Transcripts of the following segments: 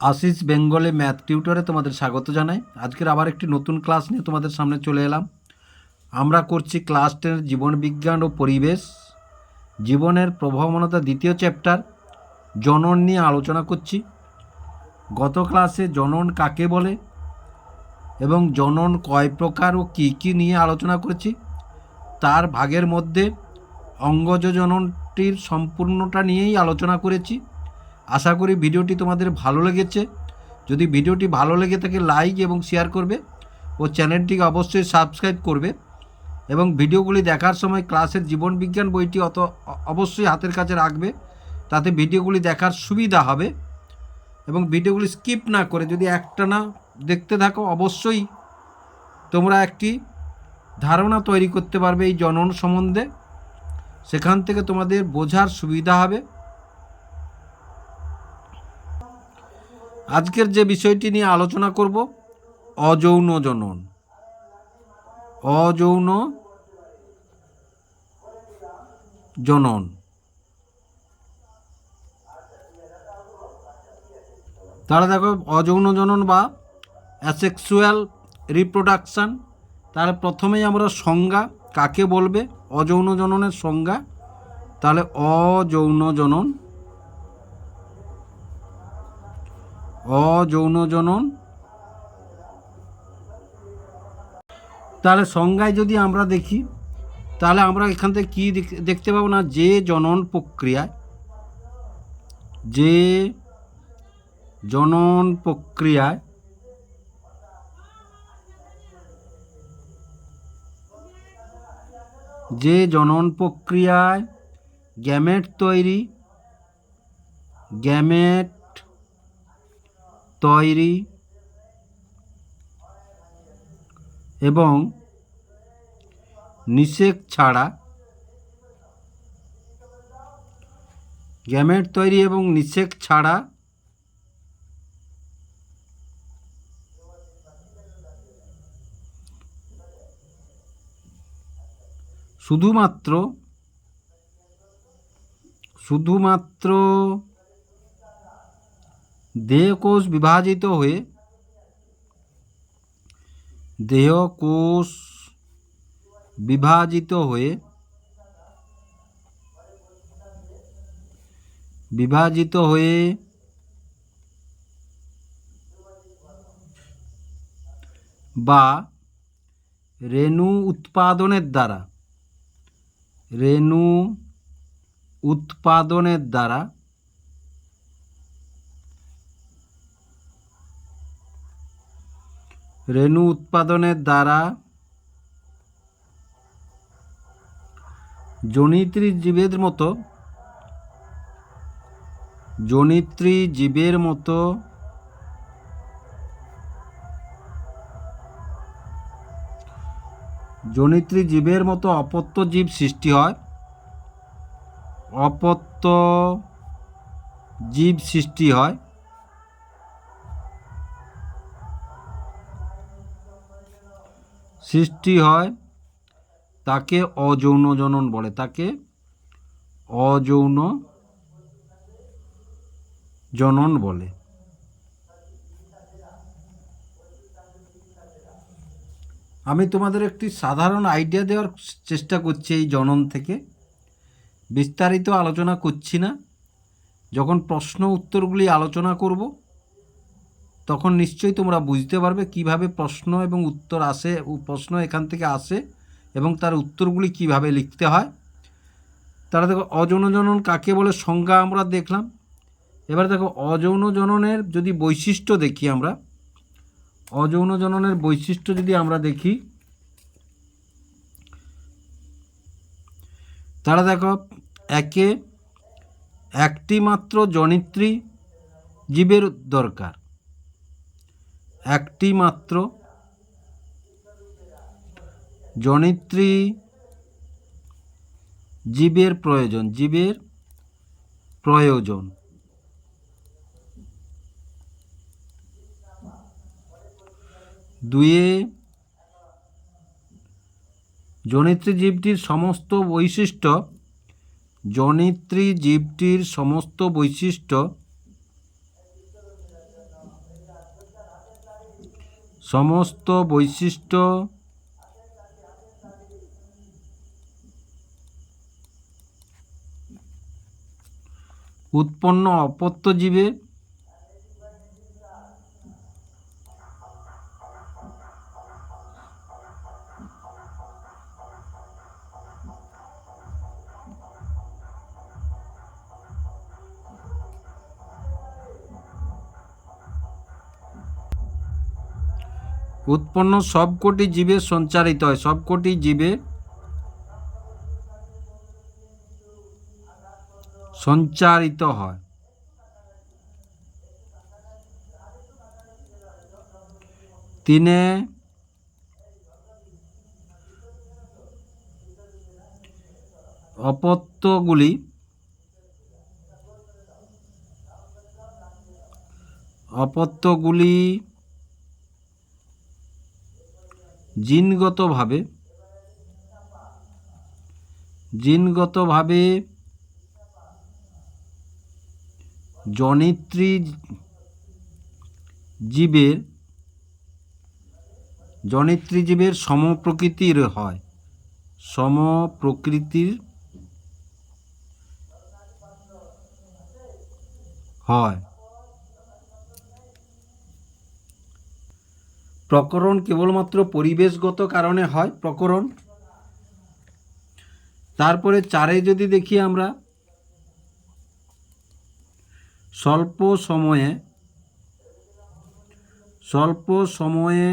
আশিস বেঙ্গলে ম্যাথ টিউটরে তোমাদের স্বাগত জানাই। আজকের আবার একটি নতুন ক্লাস নিয়ে তোমাদের সামনে চলে এলাম। আমরা করছি ক্লাস টেনের জীবনবিজ্ঞান ও পরিবেশ। জীবনের প্রভাবনতা দ্বিতীয় চ্যাপ্টার, জনন নিয়ে আলোচনা করছি। গত ক্লাসে জনন কাকে বলে এবং জনন কয় প্রকার ও কী কী নিয়ে আলোচনা করেছি, তার ভাগের মধ্যে অঙ্গজ জননটির সম্পূর্ণটা নিয়েই আলোচনা করেছি। আশা করি ভিডিওটি তোমাদের ভালো লেগেছে। যদি ভিডিওটি ভালো লেগে থাকে লাইক এবং শেয়ার করবে ও চ্যানেলটিকে অবশ্যই সাবস্ক্রাইব করবে এবং ভিডিওগুলি দেখার সময় ক্লাসের জীবন বিজ্ঞান বইটি অত অবশ্যই হাতের কাছে রাখবে, তাতে ভিডিওগুলি দেখার সুবিধা হবে এবং ভিডিওগুলি স্কিপ না করে যদি একটা না দেখতে থাকো, অবশ্যই তোমরা একটি ধারণা তৈরি করতে পারবে এই জনন সম্বন্ধে। সেখান থেকে তোমাদের বোঝার সুবিধা হবে। আজকের যে বিষয়টি নিয়ে আলোচনা করব, অযৌন জনন। অযৌন জনন। তাহলে দেখো, অযৌন জনন বা অ্যাসেক্সুয়াল রিপ্রোডাকশান, তাহলে প্রথমেই আমরা সংজ্ঞা কাকে বলবে? অযৌন জননের সংজ্ঞা। তাহলে অযৌন জনন অযৌন জনন। তাহলে সংজ্ঞায় যদি আমরা দেখি, তাহলে আমরা এখান থেকে কী দেখ- দেখতে পাবো না? যে জনন প্রক্রিয়ায়, যে জনন প্রক্রিয়ায় যে জনন প্রক্রিয়ায় গ্যামেট তৈরি, গ্যামেট তৈরি এবং নিষেক ছাড়া গ্যামেট তৈরি এবং নিষেক ছাড়া শুধুমাত্র শুধুমাত্র দেহকোষ বিভাজিত হয়ে দেহকোষ বিভাজিত হয়ে বিভাজিত হয়ে বা রেণু উৎপাদনের দ্বারা, রেণু উৎপাদনের দ্বারা রেণু উৎপাদনের দ্বারা জনিত্রী জীবের মতো, জনিত্রী জীবের মতো জনিত্রী জীবের মতো অপত্য জীব সৃষ্টি হয়। অপত্য জীব সৃষ্টি হয়। সৃষ্টি হয়, তাকে অযৌন জনন বলে। তাকে অযৌন জনন বলে। আমি তোমাদের একটি সাধারণ আইডিয়া দেওয়ার চেষ্টা করছি এই জনন থেকে। বিস্তারিত আলোচনা করছি না। যখন প্রশ্ন উত্তরগুলি আলোচনা করব তখন নিশ্চয়ই তোমরা বুঝতে পারবে কীভাবে প্রশ্ন এবং উত্তর আসে প্রশ্ন এখান থেকে আসে এবং তার উত্তরগুলি কীভাবে লিখতে হয়। তারা দেখো, অযৌন জনন কাকে বলে সংজ্ঞা আমরা দেখলাম। এবার দেখো, অযৌন জননের যদি বৈশিষ্ট্য দেখি আমরা, অযৌন জননের বৈশিষ্ট্য যদি আমরা দেখি, তারা দেখো, একে একটি মাত্র জনিত্রী জীবের দরকার। একটি মাত্র জনিত্রী জীবের প্রয়োজন জীবের প্রয়োজন। দুয়ে জনিত্রী জীবটির সমস্ত বৈশিষ্ট্য, জনিত্রী জীবটির সমস্ত বৈশিষ্ট্য সমস্ত বৈশিষ্ট্য উৎপন্ন অপত্য জীবে উৎপন্ন সবকটি জীবে সঞ্চারিত হয়। সবকটি জীবে সঞ্চারিত হয়। তিনে অপত্যগুলি অপত্যগুলি জিনগতভাবে জিনগতভাবে জনিত্রী জীবের জনিত্রী জীবের সমপ্রকৃতির হয়। সমপ্রকৃতির হয়। প্রকরণ কেবলমাত্র পরিবেশগত কারণে হয়, প্রকরণ। তারপরে চারে যদি দেখি আমরা, স্বল্প সময়ে স্বল্প সময়ে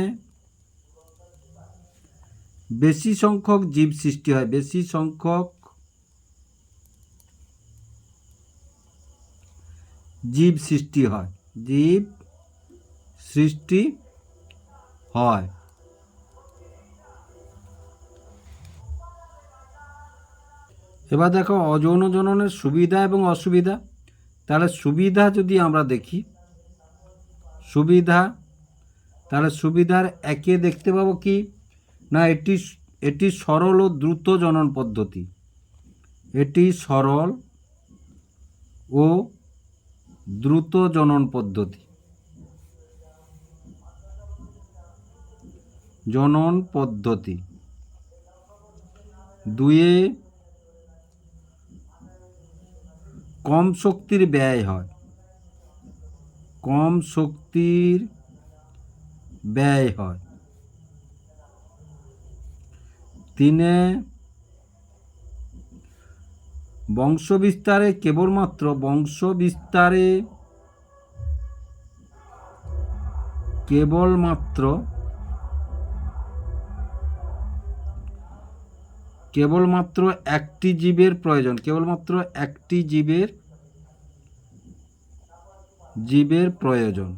বেশি সংখ্যক জীব সৃষ্টি হয়, বেশি সংখ্যক জীব সৃষ্টি হয়। জীব সৃষ্টি হয়। এবার দেখো অযৌন জননের সুবিধা এবং অসুবিধা। তাহলে সুবিধা যদি আমরা দেখি, সুবিধা, তাহলে সুবিধার একে দেখতে পাবো কি? না, এটি এটি সরল ও দ্রুত জনন পদ্ধতি। এটি সরল ও দ্রুত জনন পদ্ধতি। জনন পদ্ধতি। দুয়ে কম শক্তির ব্যয় হয়। কম শক্তির ব্যয় হয়। তিনে বংশ বিস্তারে কেবলমাত্র বংশ বিস্তারে কেবলমাত্র কেবলমাত্র একটি জীবের প্রয়োজন, কেবলমাত্র একটি জীবের জীবের প্রয়োজন।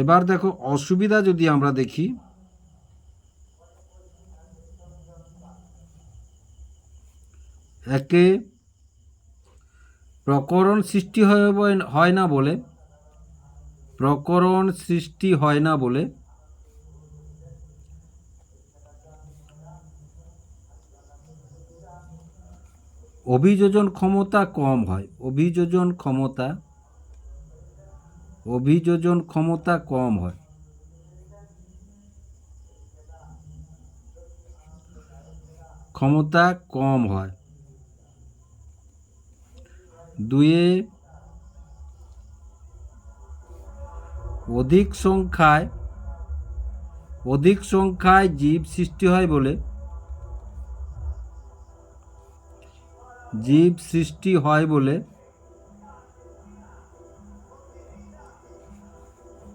এবার দেখো, অসুবিধা যদি আমরা দেখি, একে প্রকরণ সৃষ্টি হয় না বলে, প্রকরণ সৃষ্টি হয় না বলে অভিযোজন ক্ষমতা কম হয়। অভিযোজন ক্ষমতা অভিযোজন ক্ষমতা কম হয়। ক্ষমতা কম হয়। দুয়ে অধিক সংখ্যায় অধিক সংখ্যায় জীব সৃষ্টি হয় বলে জীব সৃষ্টি হয় বলে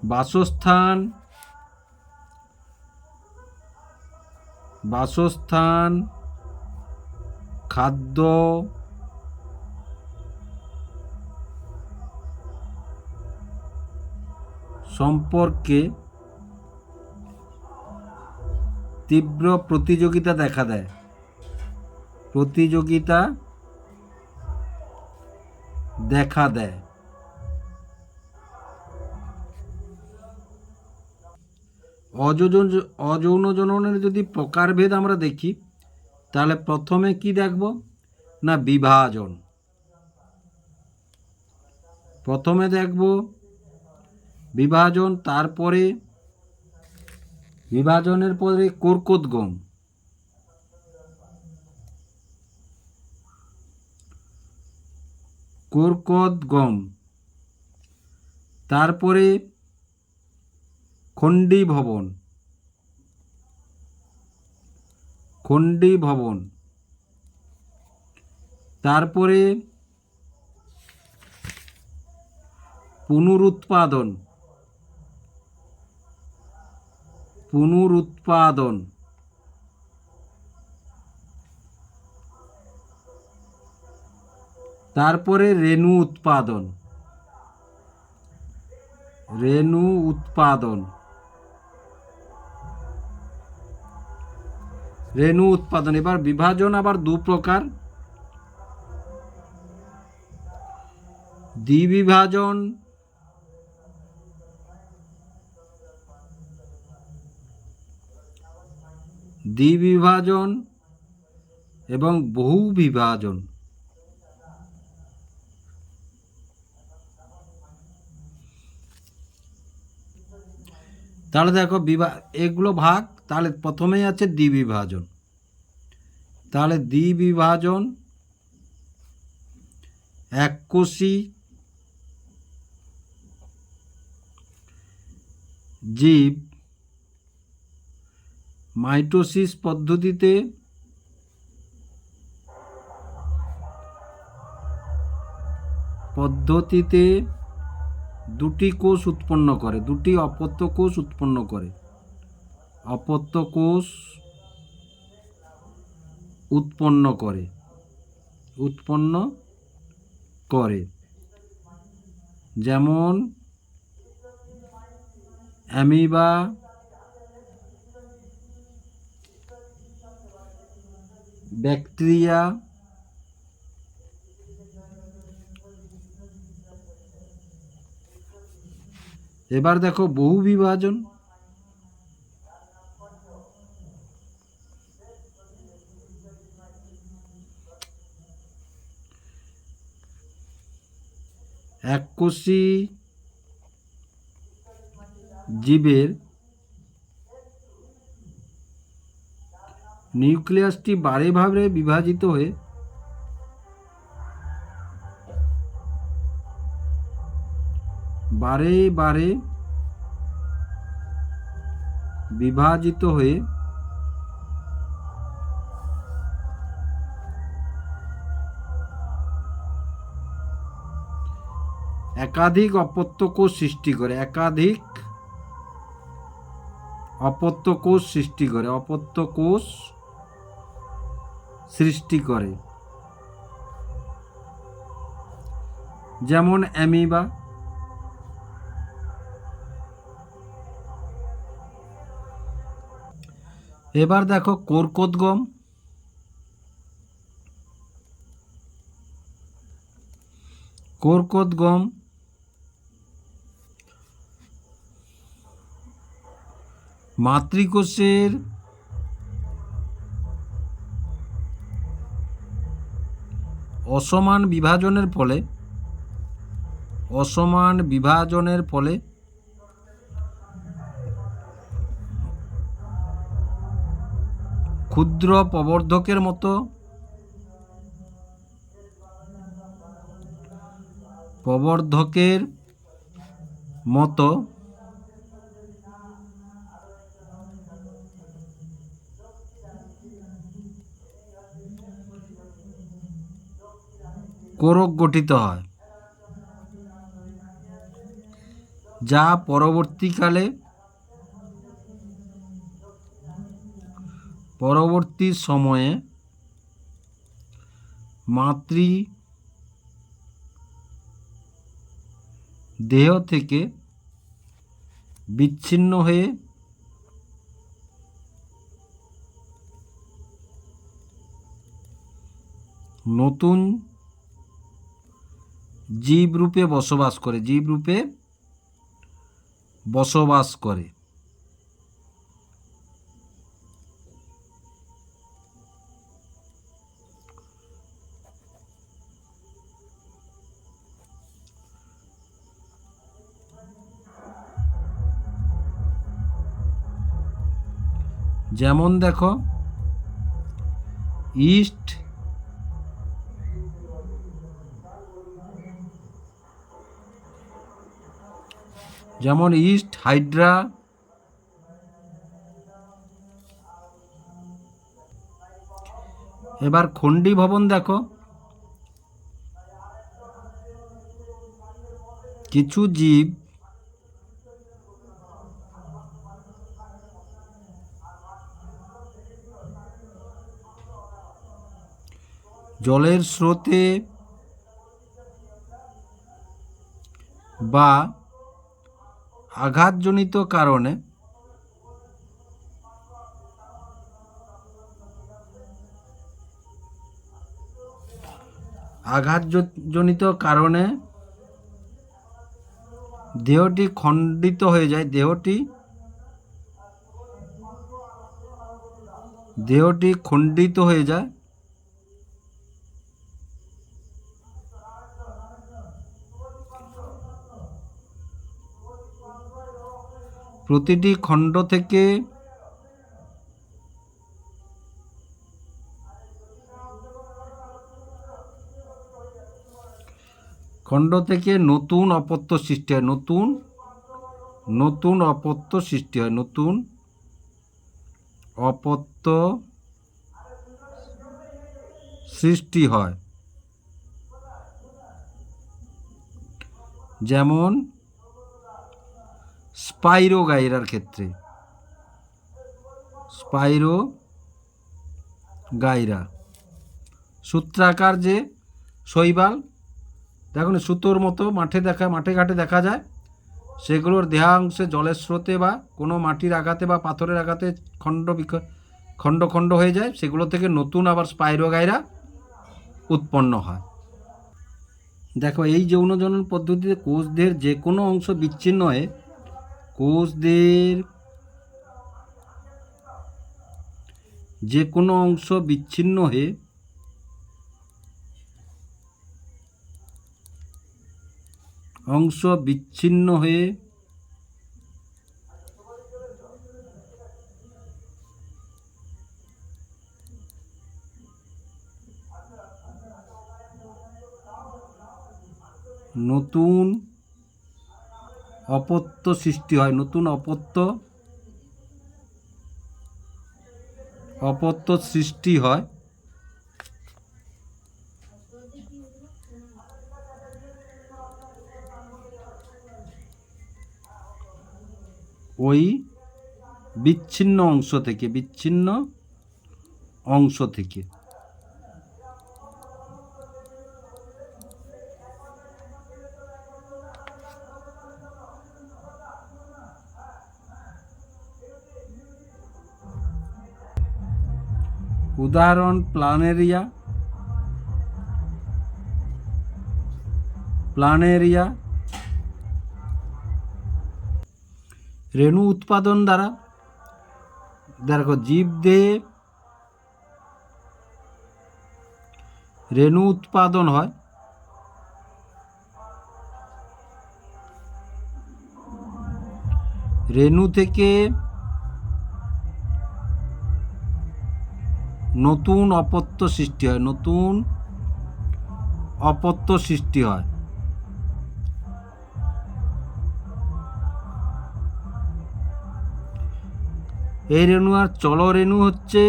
বাসস্থান বাসস্থান খাদ্য সম্পর্কে তীব্র প্রতিযোগিতা দেখা দেয়। প্রতিযোগিতা দেখা দেয়। অযোজন, অযৌন জননের যদি প্রকারভেদ আমরা দেখি, তাহলে প্রথমে কি দেখব? না বিভাজন। প্রথমে দেখব বিভাজন, তারপরে বিভাজনের পরে কর্কোদ্গম। কর্কোদ্গম তারপরে খণ্ডী ভবন খণ্ডী ভবন তারপরে পুনরুৎপাদন। পুনরুৎপাদন। তারপরে রেণু উৎপাদন। রেণু উৎপাদন। রেণু উৎপাদন। এবার বিভাজন আবার দু প্রকার। দ্বিবিভাজন দ্বিবিভাজন এবং বহু বিভাজন তাহলে দেখো বিভা এগুলো ভাগ, তাহলে প্রথমেই আছে দ্বিবিভাজন তাহলে দ্বিবিভাজন এককোষী জীব মাইটোসিস পদ্ধতিতে পদ্ধতিতে দুটি কোষ উৎপন্ন করে, দুটি অপত্য কোষ উৎপন্ন করে। অপত্য কোষ উৎপন্ন করে উৎপন্ন করে। যেমন অ্যামিবা ব্যাকটেরিয়া এবার দেখো বহু বিভাজন। এককোষী জীবের নিউক্লিয়াসটি বারে ভাবে বিভাজিত হয়ে বারে বারে বিভাজিত হয়ে একাধিক অপত্য কোষ সৃষ্টি করে, একাধিক অপত্য কোষ সৃষ্টি করে অপত্য কোষ সৃষ্টি করে। যেমন অ্যামিবা এবার দেখো কোরকোদ্গম কোরকোদ্গম মাতৃকোষের অসমান বিভাজনের ফলে অসমান বিভাজনের ফলে ক্ষুদ্র প্রবর্ধকের মতো। প্রবর্ধকের মতো। কোরক গঠিত হয় যা পরবর্তীকালে পরবর্তী সময়ে মাতৃ দেহ থেকে বিচ্ছিন্ন হয়ে নতুন জীবরূপে বসবাস করে জীবরূপে বসবাস করে। যেমন দেখো ইস্ট যেমন ইস্ট হাইড্রা এবার খন্ডি ভবন দেখো কিছু জীব জলের স্রোতে বা আঘাতজনিত কারণে আঘাতজনিত কারণে দেহটি খণ্ডিত হয়ে যায়। দেহটি দেহটি খণ্ডিত হয়ে যায়। প্রতিটি খণ্ড থেকে খণ্ড থেকে নতুন অপত্য সৃষ্টি হয়। নতুন নতুন অপত্য সৃষ্টি হয়। নতুন অপত্য সৃষ্টি হয়। যেমন স্পাইরো গাইরার ক্ষেত্রে। স্পাইরো গাইরা সূত্রাকার যে শৈবাল দেখুন সুতোর মতো মাঠে দেখা, মাঠে ঘাটে দেখা যায়। সেগুলোর দেহাংশে জলের স্রোতে বা কোনো মাটির আঘাতে বা পাথরের আঘাতে খণ্ড খণ্ড খণ্ড হয়ে যায়। সেগুলো থেকে নতুন আবার স্পাইরোগাইরা উৎপন্ন হয়। দেখো, এই যৌনজনন পদ্ধতিতে কোষদের যে কোনো অংশ বিচ্ছিন্ন হয়ে কোষদের যে কোনো অংশ বিচ্ছিন্ন হয়ে অংশ বিচ্ছিন্ন হয়ে নতুন অপত্য সৃষ্টি হয়। নতুন অপত্য অপত্য সৃষ্টি হয়। ওই বিচ্ছিন্ন অংশ থেকে, বিচ্ছিন্ন অংশ থেকে। উদাহরণ প্লানেরিয়া। প্লানেরিয়া। রেণু উৎপাদন দ্বারা। দেখো জীব জীবদেহে রেণু উৎপাদন হয়। রেণু থেকে নতুন অপত্য সৃষ্টি হয়, নতুন অপত্য সৃষ্টি হয়। এই রেণু আর চল রেণু হচ্ছে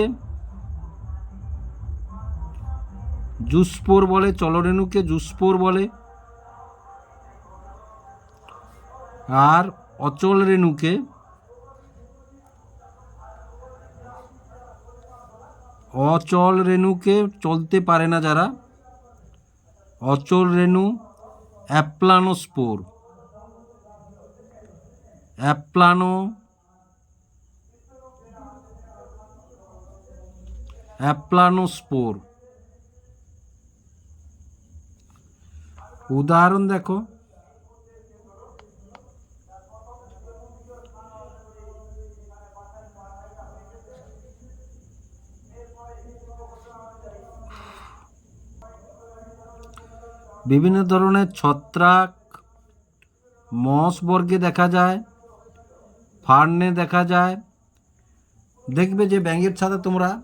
জুস্পোর বলে চলরেণুকে জুস্পোর বলে। আর অচল রেণুকে অচল রেণুকে চলতে পারে না যারা। অচল রেণু অ্যাপ্লানোস্পোর। অ্যাপ্লানো অ্যাপ্লানোস্পোর। উদাহরণ দেখো। বিভিন্ন ধরনের ছত্রাক, মস বর্গে দেখা যায়, ফার্নে দেখা যায়। দেখবে যে ব্যাঙের ছাতা তোমরা,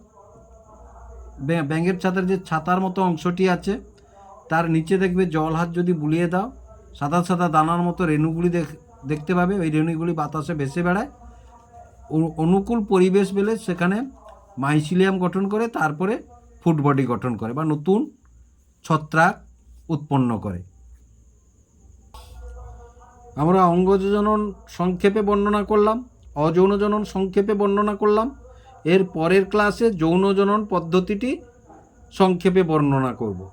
ব্যাঙ- ব্যাঙের ছাতার যে ছাতার মতো অংশটি আছে, তার নিচে দেখবে জল হাত যদি বুলিয়ে দাও, সাদা সাদা দানার মতো রেণুগুলি দেখ- দেখতে পাবে, ওই রেণুগুলি বাতাসে ভেসে বেড়ায়। অনুকূল পরিবেশ পেলে সেখানে মাইসিলিয়াম গঠন করে, তারপরে ফুড বডি গঠন করে, বা নতুন ছত্রাক উৎপন্ন করে। আমরা অঙ্গজনন সংক্ষেপে বর্ণনা করলাম অযৌনজনন সংক্ষেপে বর্ণনা করলাম, এর পরের ক্লাসে যৌনজনন পদ্ধতিটি সংক্ষেপে বর্ণনা করব।